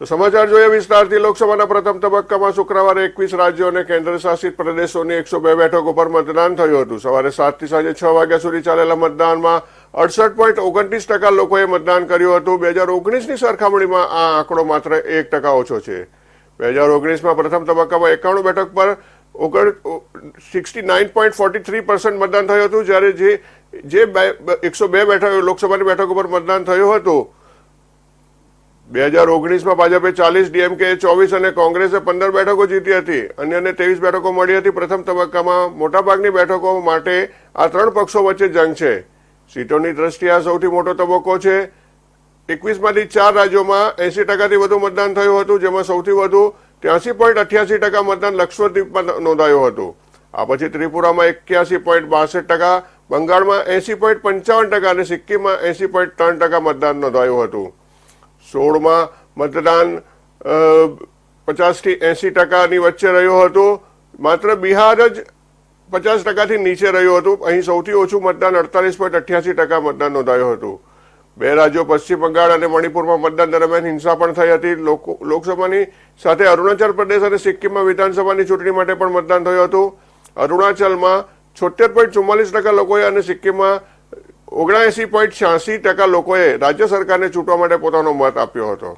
તો સમાચાર જોઈએ વિસ્તારથી. લોકસભાના પ્રથમ તબક્કામાં શુક્રવારે એકવીસ રાજ્યો અને કેન્દ્ર શાસિત પ્રદેશોની એકસો બે બેઠકો પર મતદાન થયું હતું. સવારે સાતથી સાંજે છ વાગ્યા સુધી ચાલેલા મતદાનમાં અડસઠ પોઈન્ટ ઓગણત્રીસ ટકા લોકોએ મતદાન કર્યું હતું. બે હજાર ઓગણીસની સરખામણીમાં આ આંકડો માત્ર એક ટકા ઓછો છે. બે હજાર ઓગણીસમાં પ્રથમ તબક્કામાં એકાણું બેઠક પર ઓગણ sixty nine point forty three percent મતદાન થયું હતું. જ્યારે જે જે એકસો બે બેઠક લોકસભાની બેઠકો પર મતદાન થયું હતું બે હજાર ઓગણીસમાં ભાજપે ચાલીસ ડીએમકે, ચોવીસ અને કોંગ્રેસે પંદર બેઠકો જીતી હતી અન્યને ત્રેવીસ બેઠકો મળી હતી પ્રથમ તબક્કામાં. મોટાભાગની બેઠકો માટે આ ત્રણ પક્ષો વચ્ચે જંગ છે. સીટોની દ્રષ્ટિએ આ સૌથી મોટો તબક્કો છે. એકવીસમાંથી ચાર રાજ્યોમાં એસી ટકાથી વધુ મતદાન થયું હતું, જેમાં સૌથી વધુ ત્યાંસી પોઈન્ટ અઠ્યાસી ટકા મતદાન લક્ષદ્વીપમાં નોંધાયું હતું. આ પછી ત્રિપુરામાં એક્યાસી પોઈન્ટ બાસઠ ટકા, બંગાળમાં એસી પોઈન્ટ પંચાવન ટકા અને સિક્કિમમાં એસી પોઈન્ટ ત્રણ ટકા મતદાન નોંધાયું હતું. સોળમાં મતદાન પચાસથી એંસી ટકાની વચ્ચે રહ્યું હતું. માત્ર બિહાર જ પચાસ ટકાથી નીચે રહ્યું હતું. અહીં સૌથી ઓછું મતદાન અડતાલીસ પોઈન્ટ અઠ્યાસી ટકા મતદાન નોંધાયું હતું. બે રાજ્યો, પશ્ચિમ બંગાળ અને મણિપુરમાં મતદાન દરમિયાન હિંસા પણ થઈ હતી. લોકો- લોકસભાની સાથે અરુણાચલ પ્રદેશ અને સિક્કિમમાં વિધાનસભાની ચૂંટણી માટે પણ મતદાન થયું હતું. અરુણાચલમાં છોતેર પોઈન્ટ ચુમ્માલીસ ટકા લોકોએ અને સિક્કિમમાં ઓગણએસી પોઈન્ટ છ્યાસી ટકા લોકોએ રાજ્ય સરકારને ચૂંટવા માટે પોતાનો મત આપ્યો હતો.